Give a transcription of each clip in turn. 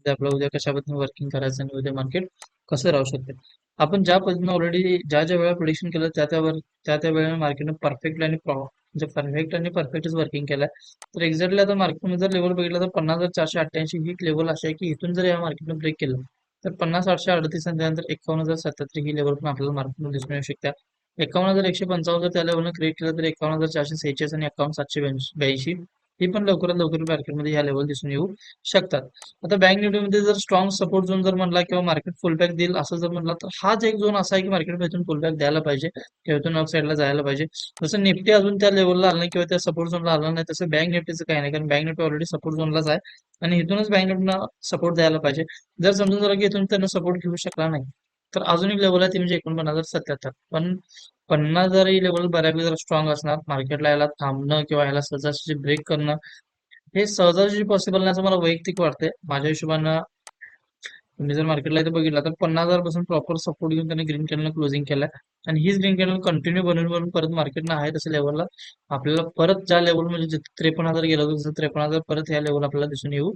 म्हणजे आपलं उद्या कशा पद्धतीने वर्किंग करायचं आणि उद्या मार्केट कसं राहू शकते? आपण ज्या पद्धतीने ऑलरेडी ज्या ज्या वेळा प्रोडिक्शन केलं त्या त्यावर त्या त्या वेळेला मार्केटने परफेक्ट आणि प्रॉ म्हणजे परफेक्ट आणि परफेक्टच वर्किंग केलं तर एक्झॅक्टली आता मार्केटमध्ये जर लेवल बघितलं तर पन्नास हजार चारशे अठ्ठ्याऐंशी ही लेवल अशी आहे की इथून जर या मार्केटने ब्रेक केलं तर पन्नास आठशे अडतीस आणि त्यानंतर एकावन्न हजार सत्याहत्तर ही लेवल पण आपल्याला मार्केटमध्ये दिसून येऊ शकते. एकावन्न हजार एकशे पंचावन्न जर त्या लेवलनं क्रिएट केलं तर एकावन्न हजार चारशे सेहेचाळीस आणि एकावन्न सातशे ब्याऐंशी. हे पण लवकरात लवकर मार्केटमध्ये ह्या लेवल दिसून येऊ शकतात. आता बँक निफ्टीमध्ये जर स्ट्रॉंग सपोर्ट झोन जर म्हणला किंवा मार्केट फुलबॅक देईल असं जर म्हणला तर हाच एक झोन असा आहे की मार्केट इथून फुलबॅक द्यायला पाहिजे किंवा इथून अप साईडला जायला पाहिजे. जसं निफ्टी अजून त्या लेवलला आलं नाही किंवा त्या सपोर्ट झोनला आलं नाही तसं बँक निफ्टीचं काही नाही कारण बँक निफ्टी ऑलरेडी सपोर्ट झोनलाच आहे. आणि इथूनच बँक निफ्टीना सपोर्ट द्यायला पाहिजे. जर समजून झालं की इथून त्यांना सपोर्ट घेऊ शकला नाही तर अजून एक लेवल आहे ती म्हणजे एकोणपन्नास हजार सत्याहत्तर. पण पन्नास हजारही लेवल बऱ्यापैकी जरा स्ट्रॉंग असणार मार्केटला याला थांबणं किंवा याला सहजासहजी ब्रेक करणं हे सहजासहजी पॉसिबल नाही असं मला वैयक्तिक वाटते माझ्या हिशोबानं तुम्ही जर मार्केटला इथे बघितलं तर पन्नास हजारपासून प्रॉपर सपोर्ट घेऊन त्यांनी ग्रीन कॅनल क्लोजिंग केलाय. आणि हीच ग्रीन कॅनल कंटिन्यू बनवून बनवून परत मार्केटनं आहे तसं लेवलला आपल्याला परत ज्या लेवल म्हणजे जिथे त्रेपन्न हजार गेलं होतं तसं त्रेपन्न हजार परत ह्या लेवल आपल्याला दिसून येऊ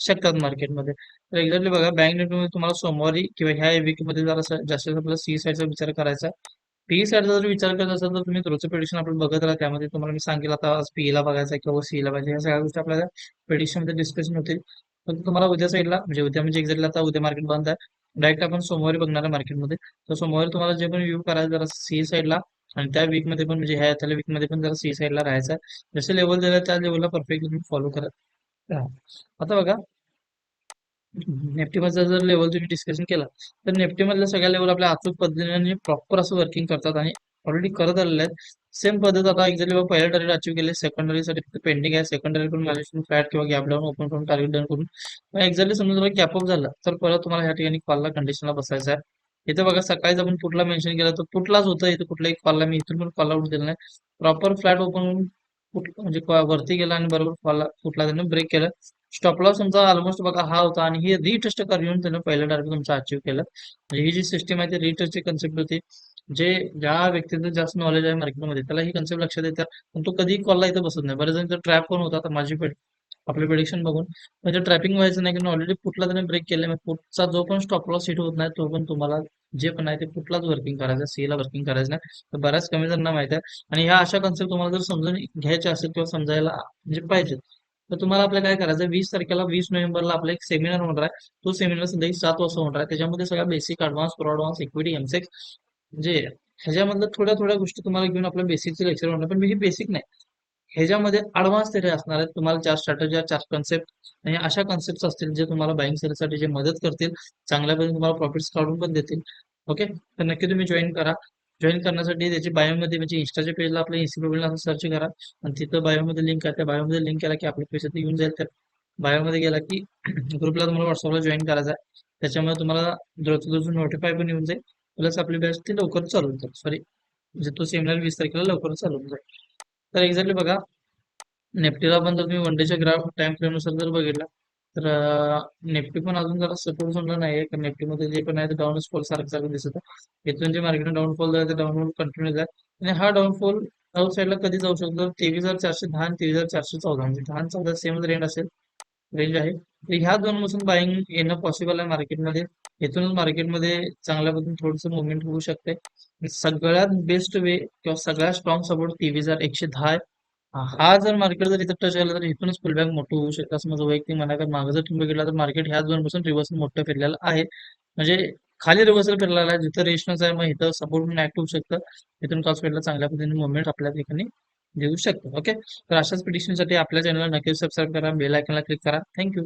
शकतात मार्केटमध्ये तर एक्झॅक्टली बघा बँक निफ्टीमध्ये तुम्हाला सोमवारी किंवा ह्या वीकमध्ये जरा जास्तीत आपल्याला सी साईडचा विचार करायचा. पी साईडचा जर विचार करत असाल तर तुम्ही रोजचं पेडिशन आपण बघत राहा. त्यामध्ये तुम्हाला मी सांगेल आता आज पी ला आहे किंवा सी ला बघायचं या सगळ्या गोष्टी आपल्याला पेडिशनमध्ये डिस्कशन होतील. पण तुम्हाला उद्या साईडला म्हणजे उद्या म्हणजे एक्झॅक्टली आता उद्या मार्केट बंद आहे. डायरेक्ट आपण सोमवारी बघणार आहे मार्केटमध्ये तर सोमवारी तुम्हाला जे पण व्ह्यू करायचं जरा सी साईडला आणि त्या वीकमध्ये पण म्हणजे ह्या त्याला वीकमध्ये पण जरा सी साईडला राहायचं आहे. जसे लेवल दिलं त्या लेवलला परफेक्टली तुम्ही फॉलो करत आता बघा निफ्टीमधलं जर लेवल तुम्ही डिस्कशन केला तर निफ्टीमधल्या सगळ्या लेवल आपल्या अचूक पद्धतीने प्रॉपर असं वर्किंग करतात आणि ऑलरेडी करत आलेले आहेत. सेम पद्धत आता एक्झॅक्टली पहिल्या टार्गेट अचीव केले सेकंडरीसाठी फक्त पेंडिंग आहे. सेकंडरी पण मॅनेजमेंट फ्लॅट किंवा गॅप डाऊन ओपन करून टार्गेट डन करून. पण एक्झॅक्टली समजा जर गॅप अप झाला तर परत तुम्हाला ह्या ठिकाणी कॉलला कंडिशनला बसायचं आहे. इथं बघा सकाळीच आपण पुटला मेन्शन केलं तर पुटलाच होतं. इथं कुठलाही कॉलला मी इथून पण कॉल आउट दिला नाही. प्रॉपर फ्लॅट ओपन म्हणजे वरती गेला आणि बरोबर कॉलला कुठला त्याने ब्रेक केलं. स्टॉप लॉस तुमचा ऑलमोस्ट बघा हा होता आणि हे रिटेस्ट करून त्यानं पहिलं टार्गेट तुमचं अचीव्ह केलं. म्हणजे ही जी सिस्टम आहे ती रिटेस्टची कन्सेप्ट होती. जे ज्या व्यक्तीचं जास्त नॉलेज आहे मार्केटमध्ये त्याला ही कन्सेप्ट लक्षात येतात पण तो कधी कॉलला इथं बसत नाही. बरेच जण ट्रॅप पण होता? तर माझी आपले प्रिडिक्शन बघून. म्हणजे ट्रॅपिंग व्हायचं नाही की ऑलरेडी पुटला त्याने ब्रेक केलं पुटचा जो पण स्टॉप लॉस हिट होत नाही तो पण तुम्हाला जे पण आहे ते कुठलाच वर्किंग करायचं सी ला वर्किंग करायचं नाही. तर बऱ्याच कमी जणांना माहिती आहे. आणि ह्या अशा कन्सेप्ट तुम्हाला जर समजून घ्यायचे असेल किंवा समजायला म्हणजे पाहिजेत तर तुम्हाला आपल्याला काय करायचं वीस तारखेला वीस नोव्हेंबरला आपला एक सेमिनार होणार आहे. तो सेमिनार संध्याकाळी सात वाजता होणार आहे. त्याच्यामध्ये सगळ्या basic advance pro advance equity MCX म्हणजे ह्याच्यामधल्या थोड्या थोड्या गोष्टी तुम्हाला घेऊन आपल्या बेसिकचे लेक्चर होणार. पण हे बेसिक नाही. ह्याच्यामध्ये ऍडव्हान्स तरी असणार आहेत. तुम्हाला चार स्ट्रॅटजी चार कन्सेप्ट आणि अशा कन्सेप्ट असतील जे तुम्हाला बाईंग सेलसाठी जे मदत करतील. चांगल्या पद्धतीने तुम्हाला प्रॉफिट्स काढून पण देतील. ओके तर नक्की तुम्ही जॉईन करा. जॉईन करण्यासाठी त्याची बायोमध्ये म्हणजे इंस्टाच्या पेजला आपल्या इंस्टाग्रामला सर्च करा. आणि तिथं बायोमध्ये लिंक आहे. त्या बायोमध्ये लिंक केला की आपल्या पैसे येऊन जाईल. तर बायोमध्ये गेला की ग्रुपला तुम्हाला व्हॉट्सअपला जॉईन करायचा आहे. त्याच्यामुळे तुम्हाला रोज नोटिफाय पण येऊन जाईल. प्लस आपली बॅच ती लवकर चालू जाईल सॉरी म्हणजे तो सेमिनार वीस तारखेला लवकर चालू जाईल. तर एक्झॅक्टली बघा. नेफ्टीला पण जर तुम्ही वन डेच्या ग्राफ टाइम फ्रेमनुसार जर बघितला तर निफ्टी पण अजून जरा सपोर्ट झाला नाही आहे कारण नेफ्टीमध्ये जे पण आहे ते डाऊनफॉल सारखं सारखं दिसत आहे. इथून जे मार्केट डाऊनफॉल झालं ते डाऊनफॉल कंटिन्यू आहे आणि हा डाऊनफॉल साऊथ साईडला कधी जाऊ शकतो? तेवीस हजार चारशे दहा आणि तेवीस हजार चारशे चौदा. म्हणजे दहा चौदा सेम रेंज असेल. रेंज आहे. तर ह्या दोन पासून बाईंग येणं पॉसिबल आहे मार्केटमध्ये इथूनच मार्केटमध्ये चांगल्या पद्धतीने थोडंसं मुवमेंट होऊ शकते सगळ्यात बेस्ट वे किंवा सगळ्यात स्ट्रॉंग सपोर्ट तेवीस हजार एकशे दहा आहे. हा जर मार्केट जर इथं टच केला तर इथूनच फुलबॅक मोठं होऊ शकतं. असं माझं वैयक्तिक म्हणा कारण मागे जर तुम्ही बघितला तर मार्केट ह्या दोन पासून रिव्हर्सल मोठं फिरलेलं आहे. म्हणजे खाली रिव्हर्सल फिरलेला आहे. जिथं रेजिस्टन्स आहे मग इथं सपोर्ट म्हणून ऍक्ट होऊ शकतं. इथून कॉस्ट फिरला चांगल्या पद्धतीने मुवमेंट आपल्या ठिकाणी देऊ शकतो. ओके तर अशाच पिटिशनसाठी आपल्या चॅनलला नक्की सबस्क्राईब करा. बेल आयकनला क्लिक करा. Thank you